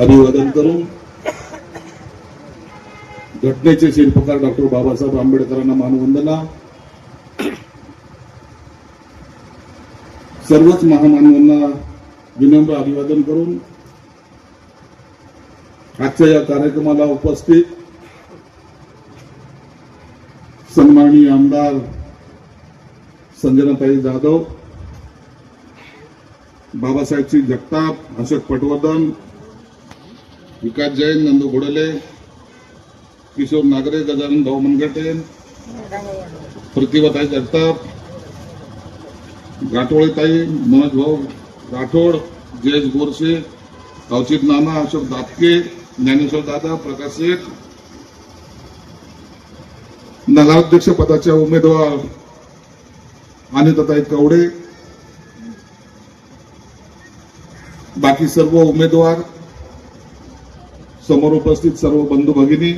अभिवादन करून घटनेचे शिल्पकार डॉक्टर बाबासाहेब आंबेडकरांना मानवंदना. सर्वच महामानवांना विनम्र अभिवादन करून आजच्या या कार्यक्रमाला उपस्थित सन्माननीय आमदार संजनाताई जाधव बाबासाहेबची जगताप अशोक पटवर्धन विकास जैन नंदू घोडले किशोर नागरे गजानन भाऊ मनगटे प्रतिभाताई जगताप गाठोळेताई मनोज भाऊ राठोड जयेश गोरसे अवचित नाना अशोक दापके ज्ञानेश्वर दादा प्रकाश शेठ नगराध्यक्ष पदाच्या उमेदवार अनिताताई कवडे बाकी सर्व उमेदवार समोर उपस्थित सर्व बंधू भगिनी.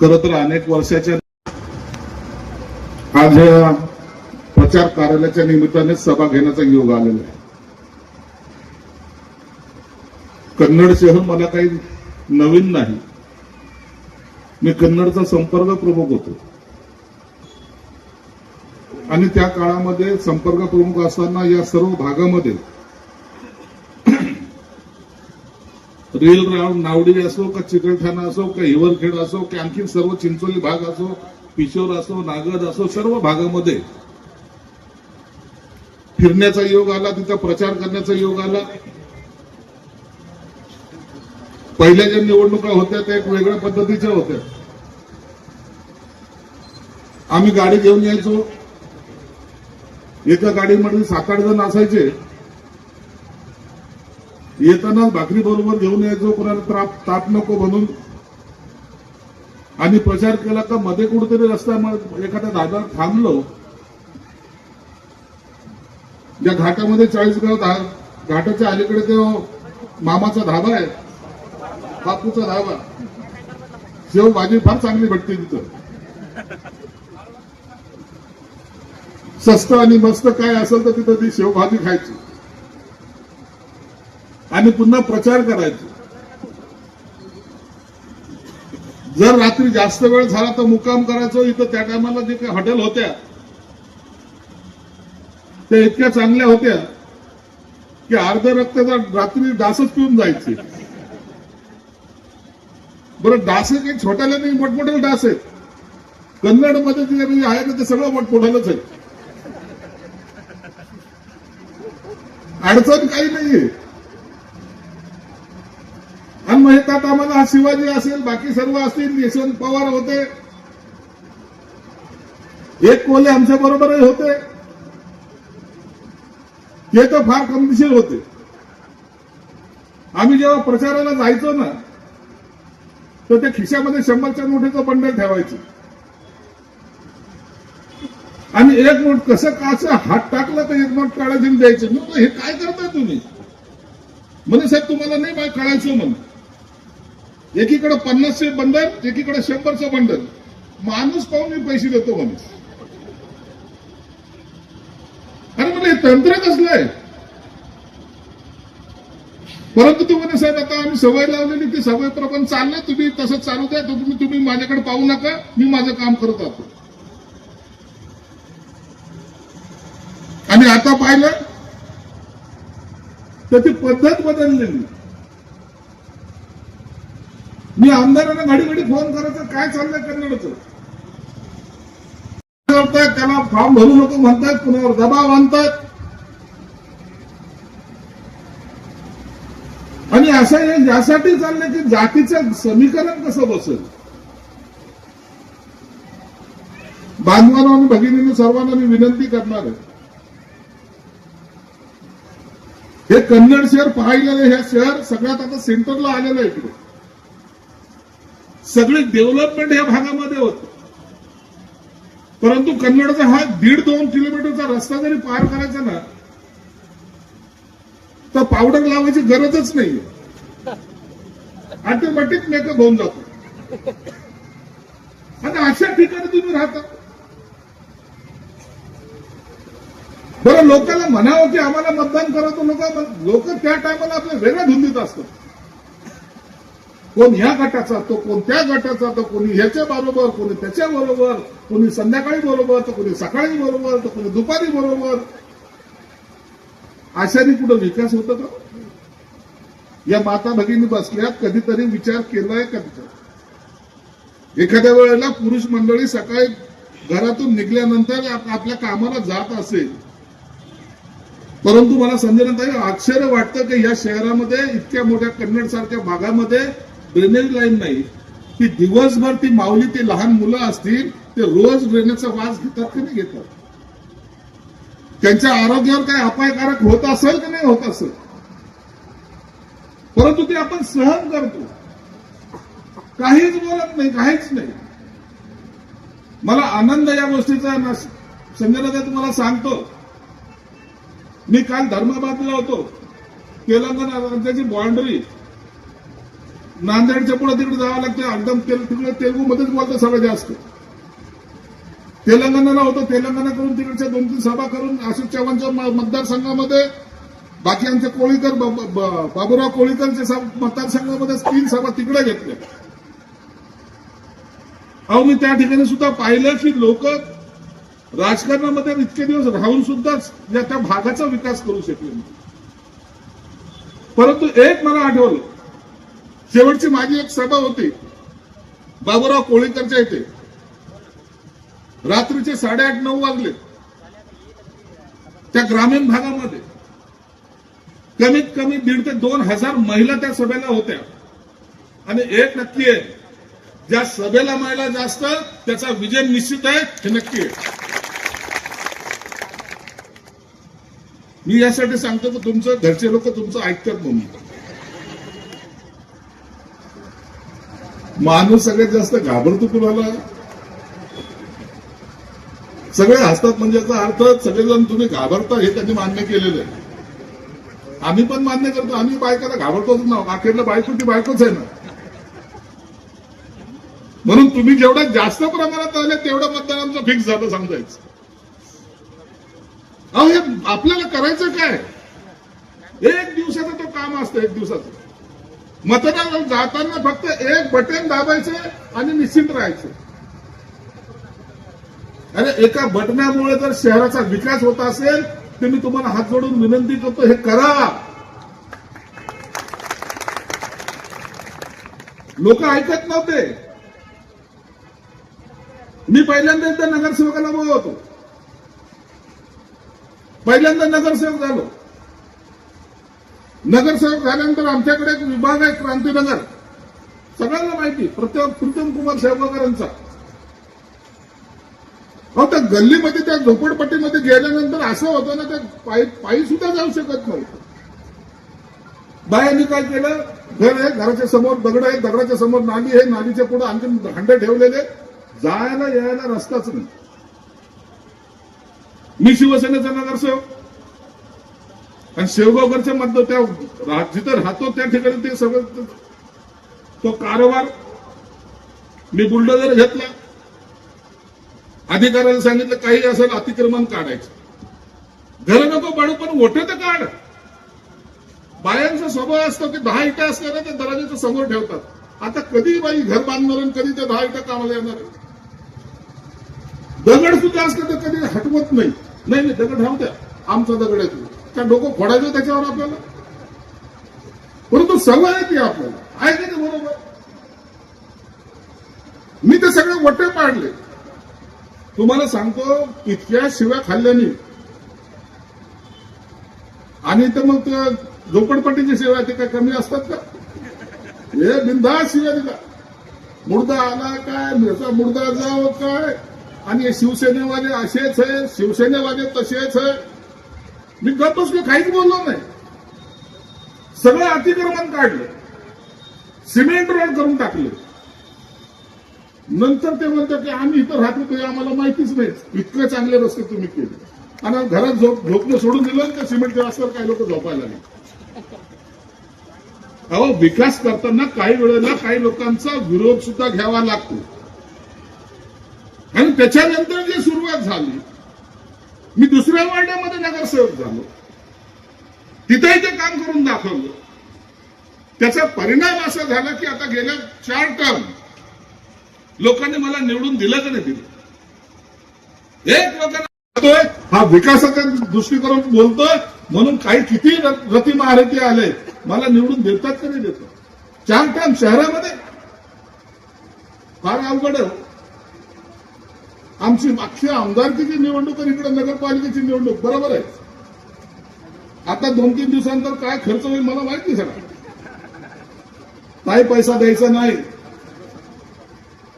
खर तर अनेक वर्षाच्या आज या प्रचार कार्यालयाच्या निमित्ताने सभा घेण्याचा योग आलेला आहे. कन्नड शहर मला काही नवीन नाही. मी कन्नडचा संपर्क प्रमुख होतो. आणि त्या काळामध्ये संपर्क प्रमुख असताना या सर्व भागामध्ये रेल राऊंड नावडी असो का चिकलठाणा असो का हिवरखेड असो की आणखी सर्व चिंचोली भाग असो पिशोर असो नागद असो सर्व भागामध्ये फिरण्याचा योग आला तिथं प्रचार करण्याचा योग आला. पहिल्या ज्या निवडणुका होत्या त्या एक वेगळ्या पद्धतीच्या होत्या. आम्ही गाडी घेऊन यायचो. एका गाडीमध्ये सात आठ जण असायचे. येताना भाकरी बरोबर घेऊन यायचो कोणाला ताप नको म्हणून. आणि प्रचार केला का मध्ये कुठेतरी रस्ता एखाद्या दादा थांबलो. ज्या घाटामध्ये चाळीसगाव धा- घाटाच्या अलीकडे तो मामाचा धाबा आहे. बापूचा धाबा. शेव भाजी फार चांगली भेटते तिथं. स्वस्त आणि मस्त काय असेल तर तिथं ती शेवभाजी खायची. आणि पुन्हा प्रचार करायचो. जर रात्री जास्त वेळ झाला तर मुक्काम करायचो इथं त्या टायमाला जे काही हॉटेल होत्या त्या इतक्या चांगल्या होत्या की अर्ध रक्ताचा रात्री डासच पिऊन जायचे. बरं डास काही छोट्याला नाही मोठमोठे डास आहेत. कन्नडमध्ये जे आहे ना ते सगळं मोठमोठ्यालाच आहे अडचण काही नाहीये. आणि मग येतात आम्हाला. हा शिवाजी असेल बाकी सर्व असतील यशवंत पवार होते. एक कोले आमच्या बरोबरही होते. ते तर फार कमनशील होते. आम्ही जेव्हा प्रचाराला जायचो ना तर ते खिशामध्ये शंभरच्या नोटीचं बंडल ठेवायचं. आणि एक नोट कसं काचं हात टाकलं तर एक नोट काढायची द्यायचं. मग मी हे काय करताय तुम्ही? म्हणजे साहेब तुम्हाला नाही माहीत म्हणून. एकीकडे पन्नासचे बंडल एकीकडे शंभरचं बंडल. माणूस पाहून मी पैसे देतो म्हणे अरे म्हणजे हे तंत्र कसलं आहे? परंतु तू म्हणे साहेब आता आम्ही सवय लावलेली ती सवय प्रपण चाललंय तुम्ही तसं चालू द्या तुम्ही तुम्ही माझ्याकडे पाहू नका मी माझं काम करत आहोत आणि आता पाहिलं तर ती पद्धत बदललेली. मी आमदारांना घडी घडी फोन करायचं काय चाललंय कन्नडचं? त्याला फॉर्म भरू नको म्हणतात कुणावर दबाव आणतात आणि असं हे यासाठी चाललंय की जातीचं समीकरण कसं बसेल? बांधवांना आणि भगिनींनी सर्वांना मी विनंती करणार आहे. हे कन्नड शहर पाहिलेलं हे शहर सगळ्यात आता सेंटरला आलेलं आहे इकडे. सगळे डेव्हलपमेंट या भागामध्ये होत. परंतु कन्नडचा हा दीड दोन किलोमीटरचा रस्ता जरी पार करायचा ना तर पावडर लावायची गरजच नाही ऑटोमॅटिक मेकअप होऊन जातो. आता अशा ठिकाणी तुम्ही राहता. बरं लोकांना म्हणावं की आम्हाला मतदान करा तर लोक लोक त्या टायमाला आपल्या वेगळ्या धुंदीत असतात. कोण ह्या गटाचा तो कोण त्या गटाचा तर कोणी ह्याच्या बरोबर कोणी त्याच्या बरोबर कोणी संध्याकाळी बरोबर तर कोणी सकाळी बरोबर तर कोणी दुपारी बरोबर. अशाने कुठं विकास होतो का? या माता भगिनी बसल्यात कधीतरी विचार केलाय का तिचा एखाद्या वेळेला पुरुष मंडळी सकाळी घरातून निघल्यानंतर आपल्या कामाला जात असेल. परंतु मला संजयताई आश्चर्य वाटतं की या शहरामध्ये इतक्या मोठ्या कन्नड सारख्या भागामध्ये ड्रेनेज लाईन नाही. की दिवसभर ती माऊली ते लहान मुलं असतील ते रोज ड्रेनेजचा वास घेतात की नाही घेतात? त्यांच्या आरोग्यावर काय अपायकारक होत असेल की नाही होत असेल? परंतु ते आपण सहन करतो. काहीच बोलत नाही काहीच नाही. मला आनंद या गोष्टीचा ना संजय तुम्हाला सांगतो. मी काल धर्माबादला होतो. तेलंगणा राज्याची बाउंड्री नांदेडच्या पुढे तिकडे जावं लागतं एकदम तेल- तिकडे तेलगू मध्येच बोलतं सगळं जास्त. तेलंगणाला होतो. तेलंगणा करून तिकडच्या दोन तीन सभा करून अशोक चव्हाणच्या मतदारसंघामध्ये बाकी आमचे कोळीकर बाबूराव कोळीकरच्या मतदारसंघामध्ये तीन सभा तिकडे घेतल्या. अहो मी त्या ठिकाणी सुद्धा पाहिलं की लोक राजकारणामध्ये इतके दिवस राहून सुद्धाच या त्या भागाचा विकास करू शकले परंतु एक मला आठवलं. शेवटची माझी एक सभा होती. बाबूराव कोळीकरच्या इथे. रात्रीचे साडेआठ नऊ वाजले. त्या ग्रामीण भागामध्ये. कमीत कमी दीड ते दोन हजार महिला त्या सभेला होत्या. आणि एक नक्की आहे ज्या सभेला महिला जास्त त्याचा विजय निश्चित आहे हे नक्की आहे. मी यासाठी सांगतो की तुमचं घरचे लोक तुमचं ऐकतात म्हणून. माणूस सगळ्यात जास्त घाबरतो कुणाला? सगळे हसतात म्हणजे याचा अर्थ सगळेजण तुम्ही घाबरता हे त्यांनी मान्य केलेलं आहे. आम्ही पण मान्य करतो आम्ही बायकाला घाबरतोच ना. अखेरला बायको ती बायकोच आहे ना. म्हणून तुम्ही जेवढ्या जास्त प्रमाणात आले तेवढं मतदान आमचं फिक्स झालं समजायचं. अहो हे आपल्याला करायचं काय? एक दिवसाचं तो काम असतं एक दिवसाचं. मतदान जाताना फक्त एक बटन दाबायचं आणि निश्चित राहायचं. अरे एका बटनामुळे जर शहराचा विकास होत असेल तर मी तुम्हाला हात जोडून विनंती करतो हे करा. लोक ऐकत नव्हते. मी पहिल्यांदा एकदा नगरसेवकाला बोलवतो. पहिल्यांदा नगरसेवक झालो. नगरसेवक झाल्यानंतर आमच्याकडे एक विभाग आहे क्रांतीनगर. सगळ्यांना माहिती प्रत्येक प्रीतम कुमार सेवकरांचा. अहो त्या गल्लीमध्ये त्या झोपडपट्टीमध्ये गेल्यानंतर असं होतं ना त्या पायी पायी सुद्धा जाऊ शकत नव्हतं बायांनी काय केलं? घर आहे घराच्या समोर दगड आहे दगडाच्या समोर नाली आहे नालीच्या पुढे आणखी हंडे ठेवलेले जायला यायला रस्ताच नाही. मी शिवसेनेचा नगरसेवक. आणि शेवगावकरच्या मधलं त्या जिथं राहतो त्या ठिकाणी ते सगळं तो कारभार मी बुलडोजर घेतला. अधिकाऱ्याला सांगितलं काही असेल अतिक्रमण काढायचं. घर नको पाडू पण मोठे तर काढ. बायांचा स्वभाव असतो की दहा इटा असल्या ना ते समोर ठेवतात. आता कधी बाई घर बांधणार आणि कधी ते दहा इटा कामाला येणार दगड सुद्धा असलं तर कधी हटवत नाही. नाही नाही दगड राहू द्या. आमचा दगड आहे त्या डोकं फोडायचं त्याच्यावर आपल्याला? परंतु सवय आहे ती आपल्याला. आहे की नाही बरोबर? मी ते सगळे वटे पाडले. तुम्हाला सांगतो इतक्या शिव्या खाल्ल्याने. आणि तर मग झोपडपट्टीची सेवा ते काय कमी असतात का? हे बिंदास शिव्या दिला मुर्दा आला काय? याचा मुर्दा जाव काय? आणि हे शिवसेनेवाले असेच आहे शिवसेनेवाले तसेच आहे मी गप्प बसलो काहीच बोललो नाही. सगळं अतिक्रमण काढलं. सिमेंट रोड करून टाकले. नंतर ते म्हणतात की आम्ही इथं राहतो ते आम्हाला माहितीच नाही. इतके चांगले रस्ते तुम्ही केले. आणि घरात झोप झोपणं सोडून दिलं आणि त्या सिमेंटच्या रस्त्यावर काही लोक झोपायला लागले. अहो विकास करताना काही वेळेला काही लोकांचा विरोध सुद्धा घ्यावा लागतो. आणि त्याच्यानंतर जी सुरुवात झाली मी दुसऱ्या वार्डामध्ये नगरसेवक झालो. तिथेही ते काम करून दाखवलं. त्याचा परिणाम असा झाला की आता गेल्या चार टर्म लोकांनी मला निवडून दिलं का नाही दिलं? एक लोकांना हा विकासाच्या दृष्टिकोन बोलतोय म्हणून काही किती रती महारथी आले मला निवडून देतात का नाही देतात? चार टर्म शहरामध्ये. फार अवघड आहे हो. आमची मागची आमदारकीची निवडणूक आणि इकडे नगरपालिकेची निवडणूक बरोबर आहे? आता दोन तीन दिवसानंतर काय खर्च होईल मला माहीत नाही सगळा. काही पैसा द्यायचा नाही.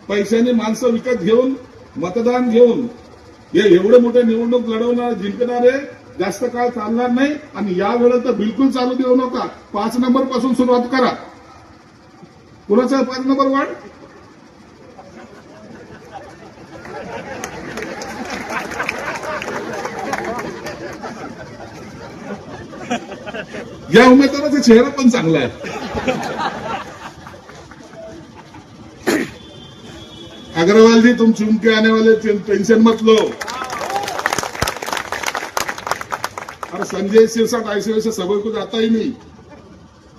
पैशाने माणसं विकत घेऊन मतदान घेऊन हे एवढे मोठे निवडणूक लढवणार जिंकणारे जास्त काळ चालणार नाही आणि या वेळेत तर बिलकुल चालू देऊ नका. पाच नंबरपासून सुरुवात करा. कुणाचा पाच नंबर वाढ या उमेदवाराचा चेहरा पण चांगला आहे. अग्रवाल जी तुम चुन के आने वाले टेंशन मत लो. अरे संजय सिरसाट ऐसे वैसे सबको कुछ आता ही नहीं.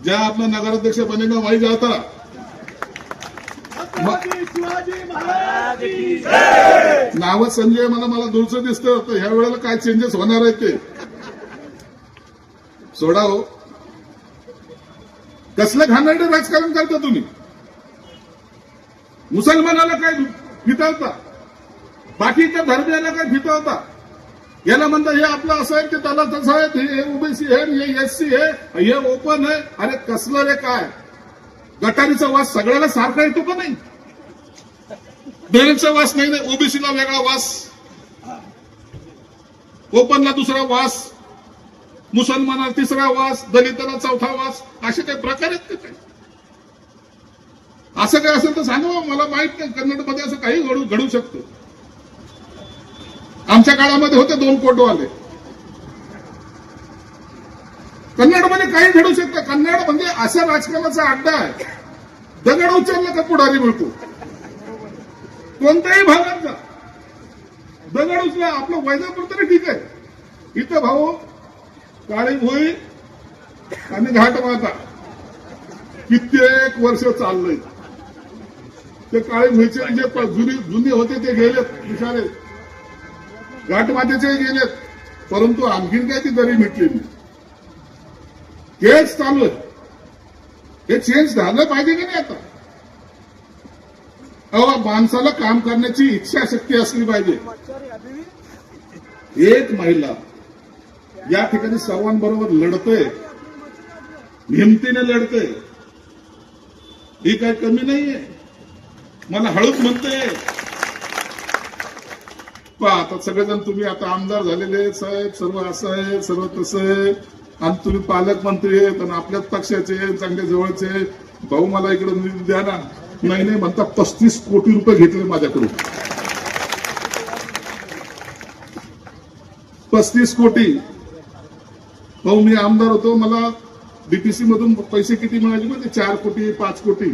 जहां अपना नगराध्यक्ष बनेगा वहीं जाता. नावच संजय मला मला दूरचं दिसतं ह्या वेळेला काय चेंजेस होणार आहेत ते? सोडा हो. कसलं घाणेरडं राजकारण करता तुम्ही? मुसलमानाला काय फितवता? बाकीच्या धर्मियाला काय फितवता? याला म्हणता हे आपलं असं आहे की त्याला तसं आहे हे ओबीसी आहे हे एस सी आहे हे ओपन आहे अरे कसलं रे काय? गटारीचा वास सगळ्याला सारखा येतो का नाही? बेरचा वास नाही नाही ओबीसीला वेगळा वास. ओपनला दुसरा वास. मुसलमानाला तिसरा वास दलिताला चौथा वास असे काही प्रकार आहेत का काही? असं काय असेल तर सांगा हो, मला माहीत नाही. कन्नडमध्ये असं काही घडू घडू शकतो. आमच्या काळामध्ये होते दोन कोटवाले. कन्नडमध्ये काही घडू शकतं. कन्नड म्हणजे अशा राजकारणाचा अड्डा आहे. दगड उचलला का पुढारी मिळतो. कोणत्याही भागात जा. दगड उचला आपलं वैजापूर तरी ठीक आहे. इथं भाऊ काळी भुई आणि घाट माता. कित्येक वर्ष चाललंय. ते काळी भुईचे जे प- जुनी जुने होते ते गेलेत विचारे घाटमातेचे गेलेत परंतु आणखीन काय ती दरी मिटली नाही. तेच चालू आहे हे चेंज झालं पाहिजे की नाही आता? अहो माणसाला काम करण्याची इच्छाशक्ती असली पाहिजे. एक महिला या ठिकाणी सर्वांबरोबर लढतोय. हिमतीने लढतोय. ही काय कमी नाहीये. मला हळूच म्हणते पहा आता सगळेजण तुम्ही आता आमदार झालेले साहेब सर्व असं आहे सर्व तसं आहे. आणि तुम्ही पालकमंत्री आहेत आणि आपल्याच पक्षाचे चांगले जवळचे भाऊ मला इकडे निधी द्या ना. नाही नाही म्हणता पस्तीस कोटी रुपये घेतले माझ्याकडून. पस्तीस कोटी. भाऊ मी आमदार होतो मला डीटीसी मधून पैसे किती मिळाले म्हणजे चार कोटी पाच कोटी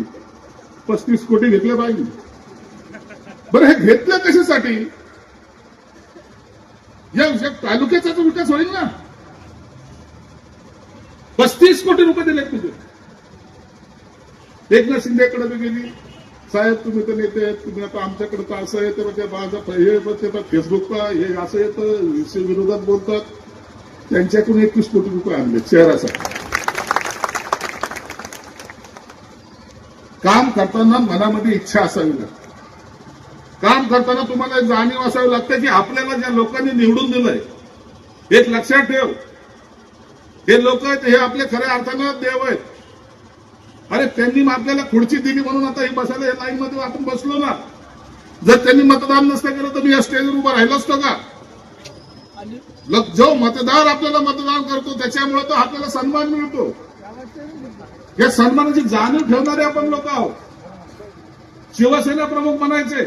पस्तीस कोटी घेतले पाहिजे बरं हे घेतलं कशासाठी? या तालुक्याचा विकास होईल ना. पस्तीस कोटी रुपये दिले तुझे. एकनाथ शिंदेकडे बी गेली. साहेब तुम्ही तर नेते आहेत तुम्ही आता आमच्याकडे तर असं येतं ते माझं हे ते फेसबुकला हे असं येतं विषय विरोधात बोलतात. त्यांच्याकडून एकवीस कोटी रुपये आणले शहरासाठी. काम करताना मनामध्ये इच्छा असावी लागते. काम करताना तुम्हाला एक जाणीव असावी लागते की आपल्याला ज्या लोकांनी निवडून दिलंय एक लक्षात ठेव. हे लोक आहेत हे आपले खऱ्या अर्थानं देव आहेत. अरे त्यांनी मग आपल्याला खुर्ची दिली म्हणून आता ही बसायला लाईन मध्ये आपण बसलो ना. जर त्यांनी मतदान नसतं केलं तर मी या स्टेजवर उभा राहिलो असतो का? जो मतदार आपल्याला मतदान करतो त्याच्यामुळे तो आपल्याला सन्मान मिळतो. या सन्मानाची जाणीव ठेवणारे आपण लोक आहोत. शिवसेना प्रमुख म्हणायचे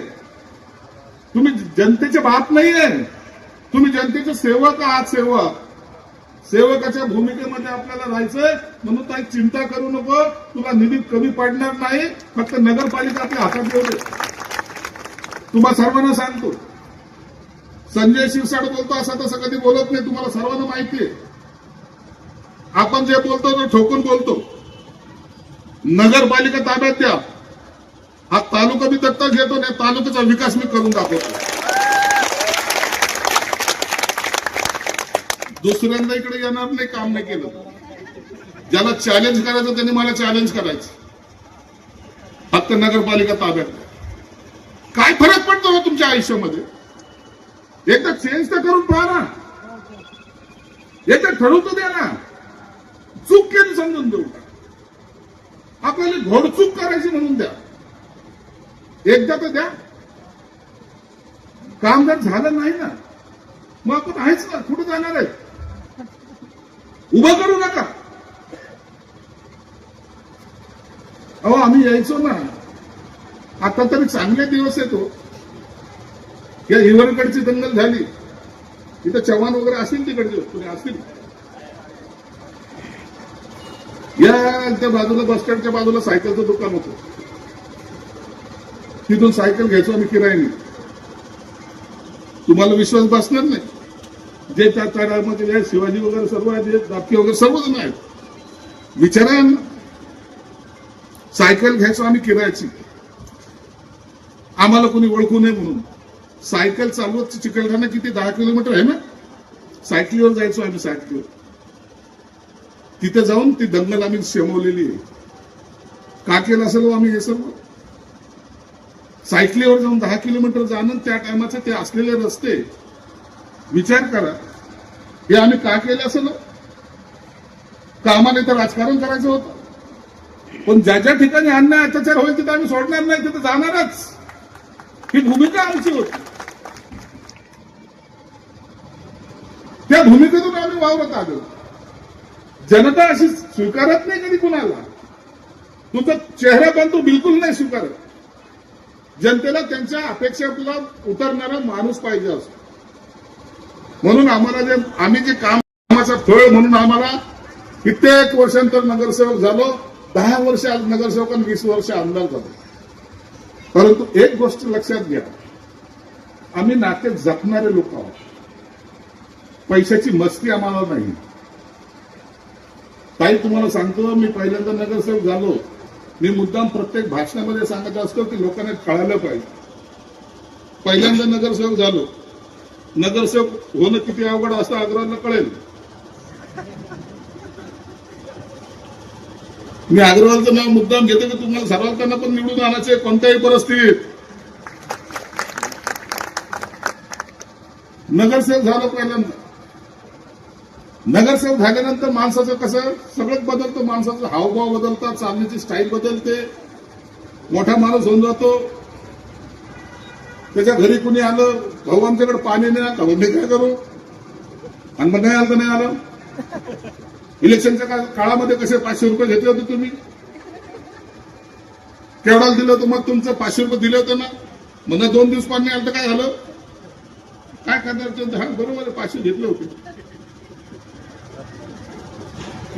तुम्ही जनतेचे बाप नाहीये. तुम्ही जनतेचे सेवक आहात सेवक. सेवकाच्या भूमिकेमध्ये आपल्याला राहायचंय. म्हणून काही चिंता करू नको. तुला निधी कमी पडणार नाही. फक्त नगरपालिका आपल्या हातात येऊ दे तुम्हा सर्वांना सांगतो संजय शिरसाट बोलतो असं तसं कधी बोलत नाही तुम्हाला सर्वांना माहिती आहे. आपण जे बोलतो ते ठोकून बोलतो. नगरपालिका ताब्यात द्या. हा तालुका मी दत्तक घेतो नाही तालुक्याचा विकास मी करून दाखवतो. दुसऱ्यांदा इकडे येणार नाही काम नाही केलं. ज्याला चॅलेंज करायचं त्यांनी मला चॅलेंज करायचं. फक्त नगरपालिका ताब्यात काय फरक पडतो हो तुमच्या आयुष्यामध्ये? एकदा चेंज तर करून पहा ना. एकदा ठरवतो तर द्या ना. चूक केली समजून देऊ आपल्याला घोडचूक करायची म्हणून द्या. एकदा तर द्या. काम जर झालं नाही ना मग आपण आहेच ना. कुठं जाणार आहे? उभं करू नका. अहो आम्ही यायचो ना. आता तरी चांगले दिवस येतो. या हिवरकडची दंगल झाली. तिथं चव्हाण वगैरे असतील तिकडचे कुणी असतील या त्या बाजूला बसस्टँडच्या बाजूला सायकलचं दुकान होतं. तिथून सायकल घ्यायचो आम्ही किरायने. तुम्हाला विश्वास बसणार नाही. जे त्या काळामध्ये जे शिवाजी वगैरे सर्व आहेत जे दापके वगैरे सर्वजण आहेत. विचारा सायकल घ्यायचो आम्ही किरायाची. आम्हाला कोणी ओळखू नये म्हणून. सायकल चालवत चिकलठाणा किती? दहा किलोमीटर आहे ना? सायकलीवर जायचो आम्ही सायकलीवर. तिथे जाऊन ती दंगल आम्ही शेमवलेली आहे. का केलं असेल हो आम्ही हे सर्व? सायकलीवर जाऊन दहा किलोमीटर जाणं त्या टायमाचे ते असलेले रस्ते विचार करा. हे आम्ही का केले असेल कामाने का आम्हाला इथं राजकारण करायचं होतं? पण ज्या ज्या ठिकाणी अन्याय अत्याचार होईल तिथे आम्ही सोडणार नाही तिथे जाणारच. ही भूमिका आमची होती. त्या भूमिकेतून आम्ही वावरत आलो. जनता अशी स्वीकारत नाही कधी कुणाला. तुमचा चेहरा पण तो बिलकुल नाही स्वीकारत. जनतेला त्यांच्या अपेक्षेला उतरणारा माणूस पाहिजे असतो. म्हणून आम्हाला जे आम्ही जे कामाचा फळ म्हणून आम्हाला कित्येक वर्षांतर नगरसेवक झालो. दहा वर्ष नगरसेवक आणि वीस वर्ष आमदार झालो. परंतु एक गोष्ट लक्षात घ्या. आम्ही नाते जपणारे लोक आहोत. पैशाची मस्ती आम्हाला नाही. ताई तुम्हाला सांगतो मी पहिल्यांदा नगरसेवक झालो. मी मुद्दाम प्रत्येक भाषणामध्ये सांगत असतो की लोकांना कळायला पाहिजे. पहिल्यांदा नगरसेवक झालो. नगरसेवक होणं किती अवघड असं आग्रहाला कळेल. मी अग्रवालचं नाव मुद्दाम घेतो की तुम्हाला सर्वांना पण निवडून आणायचे कोणत्याही परिस्थितीत. नगरसेवक झालो पहिल्यांदा. नगरसेवक झाल्यानंतर माणसाचं कसं सगळंच बदलतं. माणसाचं हावभाव बदलतात चालण्याची स्टाईल बदलते. मोठा माणूस होऊन जातो. त्याच्या घरी कुणी आलं भाऊ आमच्याकडे पाणी नाही आलं मी काय करू? आणि मग नाही आलं तर नाही आलं. इलेक्शनच्या काळामध्ये कसे पाचशे रुपये घेतले होते तुम्ही? केवढ्याला दिलं होतं? मग तुमचं पाचशे रुपये दिले होते ना? मग दोन दिवस पाणी आलं तर काय झालं? काय करणार? हा बरोबर पाचशे घेतले होते.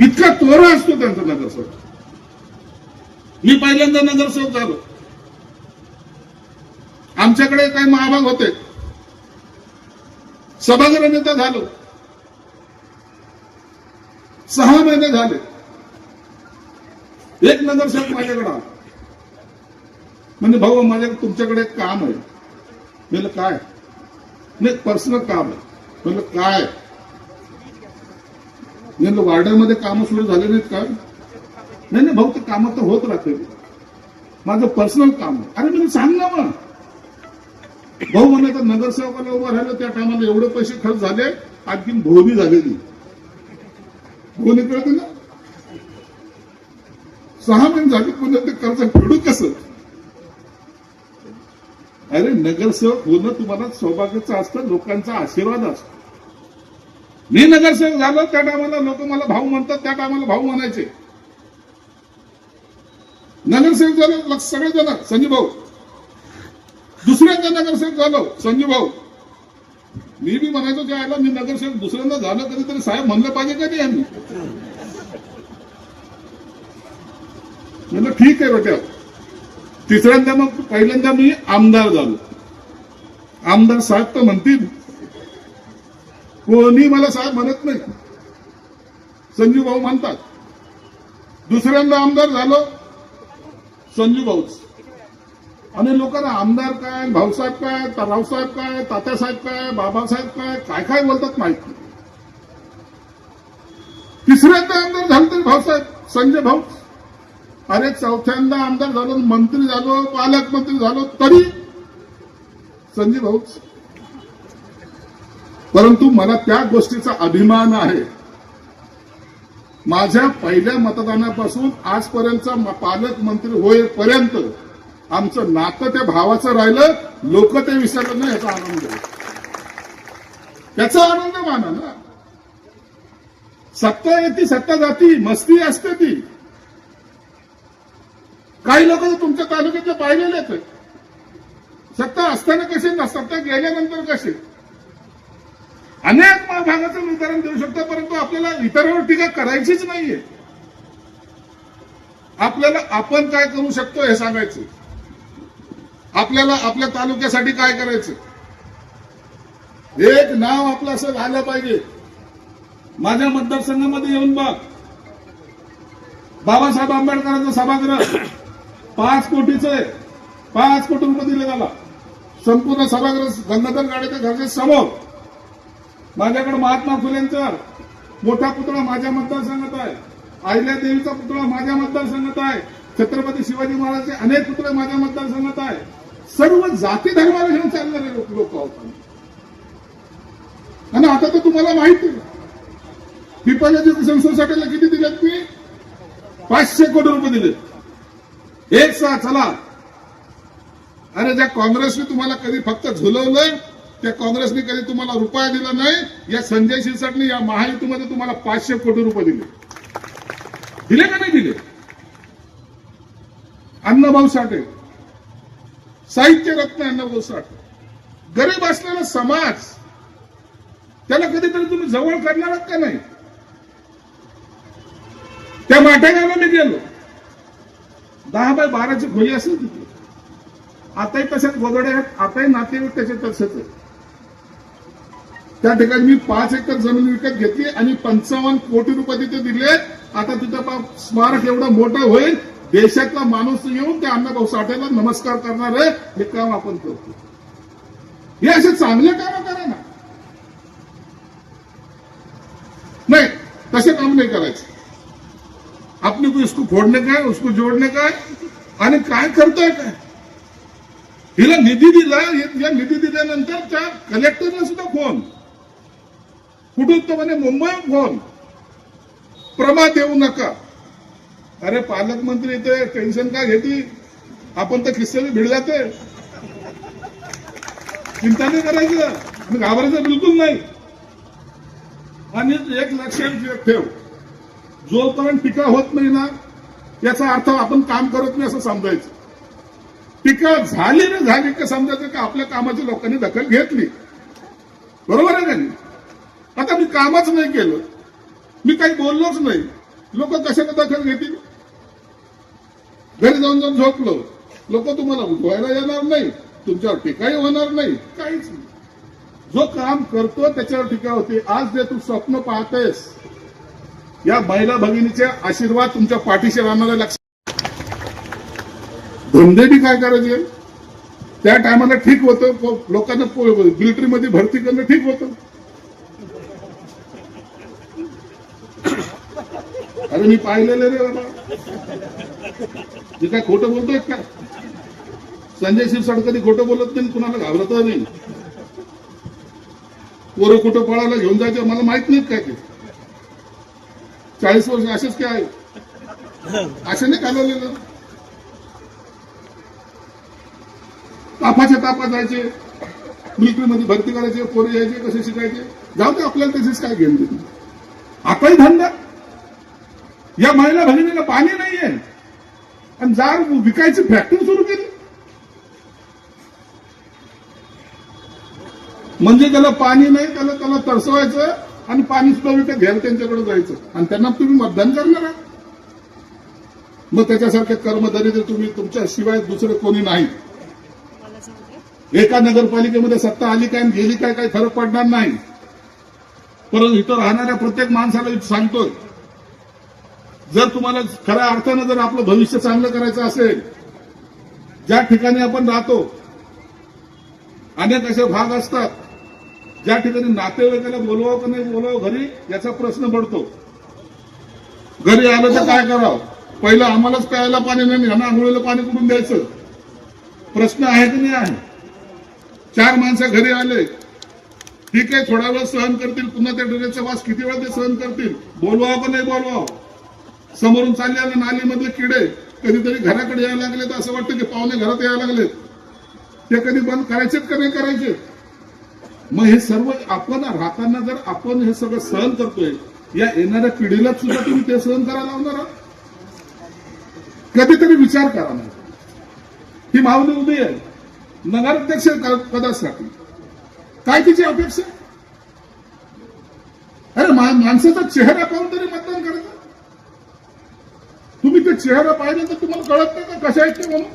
इतका तोरा असतो त्यांचा नगरसेवक. मी पहिल्यांदा नगरसेवक झालो. आमच्याकडे काही महाभाग होते. सभागृह नेता झालो. सहा महिने झाले. एक नगरसेवक माझ्याकडे आला. म्हणजे भाऊ माझ्या तुमच्याकडे एक काम आहे. म्हणलं काय? नाही पर्सनल काम आहे. म्हणलं काय? म्हणलं वार्डामध्ये कामं सुरू झाले नाहीत का? नाही नाही भाऊ ते कामं तर होत राहते माझं पर्सनल काम. अरे मी सांग ना मग. भाऊ म्हणायचं नगरसेवकाला उभं राहिलं त्या टायमाला एवढे पैसे खर्च झाले आणखीन भोवनी झालेली. भोवनी कळते ना सहा महिने झाले म्हणजे ते कर्ज फेडू कसं? अरे नगरसेवक होणं तुम्हाला सौभाग्याचं असतं लोकांचा आशीर्वाद असतो. मी नगरसेवक झालो त्या टायमाला लोक मला भाऊ म्हणतात त्या टायमाला भाऊ म्हणायचे. नगरसेवक झालो सगळेजण सगळे भाऊ. दुसऱ्यांदा नगरसेवक झालो संजय भाऊ. मी बी म्हणायचो त्या आयला मी नगरसेवक दुसऱ्यांदा झालं कधी तरी साहेब म्हणलं पाहिजे का नाही आम्ही म्हणलं ठीक आहे बेट्या तिसऱ्यांदा मग पहिल्यांदा मी आमदार झालो. आमदार साहेब तर म्हणतील कोणी मला साहेब म्हणत नाही. संजू भाऊ म्हणतात दुसऱ्यांदा आमदार झालो संजू भाऊच. आणि लोकांना आमदार काय भाऊसाहेब काय रावसाहेब काय तात्यासाहेब काय बाबासाहेब काय काय काय बोलतात माहीत नाही. तिसऱ्यांदा आमदार झालं तरी भाऊसाहेब संजय भाऊ. अरे चौथ्यांदा आमदार झालो मंत्री झालो पालकमंत्री झालो तरी संजय भाऊच. परंतु मला त्या गोष्टीचा अभिमान आहे. माझ्या पहिल्या मतदानापासून आजपर्यंतचा पालकमंत्री होईपर्यंत आमचं नातं त्या भावाचं राहिलं लोक ते विसरलं नाही याचा आनंद त्याचा आनंद माना ना. सत्ता येते सत्ता जाती मस्ती असते ती. काही लोक तुमच्या तालुक्यातले पाहिलेले सत्ता असताना कसे ना सत्ता गेल्यानंतर कसे? अनेक भागाचं मी उदाहरण देऊ शकतो परंतु आपल्याला इतरांवर टीका करायचीच नाहीये. आपल्याला आपण काय करू शकतो हे सांगायचं आपल्याला आपल्या तालुक्यासाठी काय करायचं एक नाव आपलं असं झालं पाहिजे. माझ्या मतदारसंघामध्ये येऊन बघ. बाबासाहेब आंबेडकरांचं सभागृह पाच कोटीचं आहे. पाच कोटी रुपये दिले त्याला. संपूर्ण सभागृह गंगाधर गाडीच्या घरच्या समोर. माझ्याकडे महात्मा फुलेंचा मोठा पुतळा माझ्या मतदारसंघात आहे. आहिल्या देवीचा पुतळा माझ्या मतदारसंघात आहे. छत्रपती शिवाजी महाराजचे अनेक पुतळे माझ्या मतदारसंघात आहे. सर्व जाती धर्माला घेऊन चालणारे लोक लोक आहोत आणि आता तर तुम्हाला माहिती आहे. पीपल एज्युकेशन सोसायटीला किती दिलेत मी? पाचशे कोटी रुपये दिले एक सहा चला. अरे ज्या काँग्रेसने तुम्हाला कधी फक्त झुलवलंय त्या काँग्रेसने कधी तुम्हाला रुपया दिला नाही या संजय शिरसाटने या महायुतीमध्ये तुम्हाला पाचशे कोटी रुपये दिले. दिले का नाही दिले? अण्णाभाऊ साठे साहित्य रत्न अण्णाभाऊ साठे गरीब असलेला समाज त्याला कधीतरी तुम्ही जवळ करणार का नाही? त्या माठ्याला मी गेलो. दहा बाय बाराची खोली असेल तिथे. आताही तशाच गोदडे आहेत आताही नातेवाईक त्याचे तसेच आहे त्या ठिकाणी मी पाच एकर जमीन विकत घेतली आणि पंचावन्न कोटी रुपये तिथे दिले. आता तिथं स्मारक एवढं मोठं होईल. देशातला माणूस येऊन त्या अण्णाभाऊ साठेला नमस्कार करणार आहे. हे काम आपण करतो. हे असे चांगले काम करा ना. नाही तसे काम नाही करायचे. आपली को इसको फोडणे काय उसको जोडणे काय आणि काय करतोय काय? हिला निधी दिला या निधी दिल्यानंतर त्या कलेक्टरला सुद्धा फोन. कुठून तो म्हणे मुंबई फोन. प्रमाद देऊ नका. अरे पालकमंत्री ते टेन्शन का घेती? आपण तर किस्से भिड जाते. चिंता नाही करायचं घाबरायचं बिलकुल नाही. आणि एक लक्षात ठेव. जोपर्यंत टीका होत नाही ना याचा अर्थ आपण काम करत नाही असं समजायचं. टीका झाली ना झाली. का समजायचं का आपल्या कामाची लोकांनी दखल घेतली. बरोबर आहे का नाही? आता मी कामच नाही केलं. मी काही बोललोच नाही. लोक कशाने दखल घेतील? घरी जाऊन जाऊन झोपलो. लोक तुम्हाला उठवायला येणार नाही. तुमच्यावर टीकाही होणार नाही. काहीच नाही. जो काम करतो त्याच्यावर टीका होते. आज जे तू स्वप्न पाहतेस या महिला भगिनीचे आशीर्वाद तुमच्या पाठीशी राहणाऱ्या लक्ष धंदे बी काय करायचे? त्या टायमाला ठीक होतं. लोकांना मिलिटरीमध्ये भरती करणं ठीक होतं. अरे मी पाहिलेलं रे बाबा. मी काय खोटं बोलतोय का? संजय शिरसाट कधी खोटं बोलत नाही कुणाला घाबरत नाही. पोरं कुठं पळायला घेऊन जायचं मला माहीत नाहीत काय ते. चाळीस वर्ष असेच काय असे नाही घालवलेलं. तापाच्या तापा जायचे. मिलिटरीमध्ये भरती करायचे पोरे यायचे कसे शिकायचे. जाऊ दे आपल्याला तसेच काय घेऊन देते आताही धंदा. या महिला भगिनीला पाणी नाहीये. आणि जार विकायची फॅक्टरी सुरू केली. म्हणजे त्याला पाणी नाही त्याला त्याला तरसवायचं आणि पाणी सुद्धा विकत घ्यायला त्यांच्याकडे जायचं. आणि त्यांना तुम्ही मतदान करणार आहात. मग त्याच्यासारखे कर्मचारी तुम्ही तुमच्या शिवाय दुसरे कोणी नाही. एका नगरपालिकेमध्ये सत्ता आली काय गेली काय काही फरक पडणार नाही. परंतु इथं राहणाऱ्या प्रत्येक माणसाला सांगतोय जर तुम्हाला खऱ्या अर्थानं जर आपलं भविष्य चांगलं करायचं असेल ज्या ठिकाणी आपण राहतो अनेक असे भाग असतात ज्या ठिकाणी नातेवाईकाला बोलवावं का नाही बोलावं घरी याचा प्रश्न पडतो. घरी आलं तर काय करावं? पहिलं आम्हालाच प्यायला पाणी नाही ह्यांना आंघोळीला पाणी कुठून द्यायचं? प्रश्न आहे की नाही आहे? चार माणसं घरी आले ठीक आहे थोडा वेळ सहन करतील पुन्हा त्या ड्रेसचा वास किती वेळ ते सहन करतील? बोलवावं का नाही बोलवावं? समोरून चालले नालीमधले किडे कधीतरी घराकडे यायला लागले तर असं वाटतं की पाहुणे घरात यायला लागले ते कधी बंद करायचेत का नाही करायचे? मग हे सर्व आपण राहताना जर आपण हे सगळं सहन करतोय या येणाऱ्या पिढीला सुद्धा तुम्ही ते सहन करायला लावणार कधीतरी विचार करा ना. ही माऊली उभी आहे. नगराध्यक्ष पदासाठी. काय तिची अपेक्षा? अरे मा- माणसाचा चेहरा पाहून तरी मतदान करायचं तुम्ही ते चेहरा पाहिजे तर तुम्हाला कळत नाही का कशा आहेत ते म्हणून?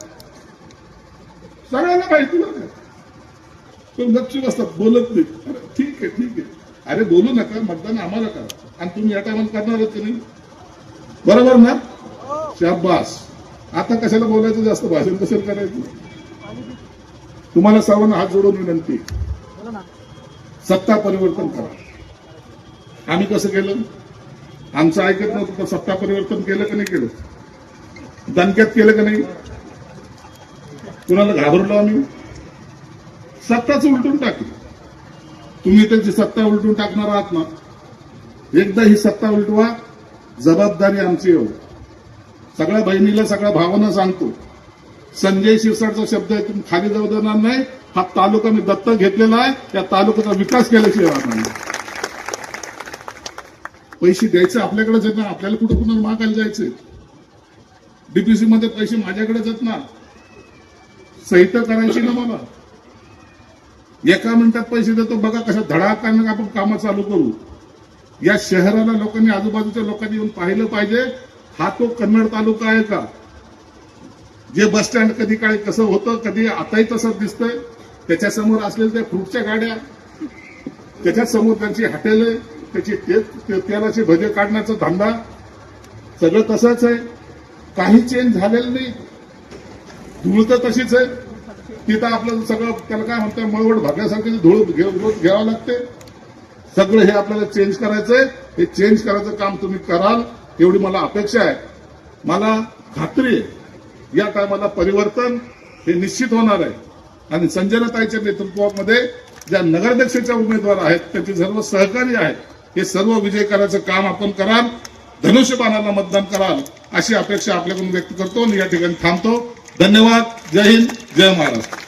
सगळ्यांना माहिती बरं पण लक्ष असतात बोलत नाही. अरे ठीक आहे ठीक आहे. अरे बोलू नका मतदान आम्हाला करा. आणि तुम्ही या टायमाला करणारच की नाही बरोबर ना? शाबास. आता कशाला बोलायचं? जास्त भाषण कशाला करायचं? तुम्हाला सर्वांना हात जोडून विनंती सत्ता परिवर्तन करा. आम्ही कसं केलं? आमचं ऐकत नव्हतं तर सत्ता परिवर्तन केलं का नाही केलं? दणक्यात केलं का नाही? कुणाला घाबरलो आम्ही? सत्ताच उलटून टाकली. तुम्ही त्यांची सत्ता उलटून टाकणार आहात ना? एकदा ही सत्ता उलटवा जबाबदारी आमची येऊ सगळ्या बहिणीला सगळ्या भावांना सांगतो. संजय शिरसाटचा शब्द आहे तुम्ही खाली जाऊ देणार नाही. हा तालुका मी दत्तक घेतलेला आहे. त्या तालुक्याचा विकास केल्याशिवाय नाही. पैसे द्यायचे आपल्याकडे जात ना आपल्याला कुठं पुन्हा मागायला जायचे डीपीसी मध्ये पैसे माझ्याकडे जात ना सहित करायची ना मला. एका मिनिटात पैसे देतो बघा कशा धडाकानं आपण कामं चालू करू. या शहराला लोकांनी आजूबाजूच्या लोकांनी येऊन पाहिलं पाहिजे हा तो कन्नड तालुका आहे का? जे बस स्टँड कधी काळी कसं होतं कधी आताही तसंच दिसतंय. त्याच्यासमोर असलेल्या त्या फ्रूटच्या गाड्या त्याच्यासमोर त्यांची हॉटेल त्याची ते- तेलाचे भजे काढण्याचा धंदा सगळं तसंच आहे. काही चेंज झालेलं नाही. धूळ तर तशीच आहे. तिथं आपलं सगळं त्याला काय म्हणतात मळवट भागल्यासारखी धूळ घ्यावं लागते. सगळं हे आपल्याला चेंज करायचंय. हे चेंज करायचं काम तुम्ही कराल एवढी मला अपेक्षा आहे. मला खात्री आहे. या टायमाला परिवर्तन हे निश्चित होणार आहे. आणि संजनाताईच्या नेतृत्वामध्ये ज्या नगराध्यक्षाच्या उमेदवार आहेत त्यांचे सर्व सहकारी आहेत. हे सर्व विजय करायचं काम आपण कराल धनुष्यबाणाला मतदान कराल अशी अपेक्षा आपल्याकडून व्यक्त करतो आणि या ठिकाणी थांबतो. धन्यवाद. जय हिंद. जय महाराष्ट्र.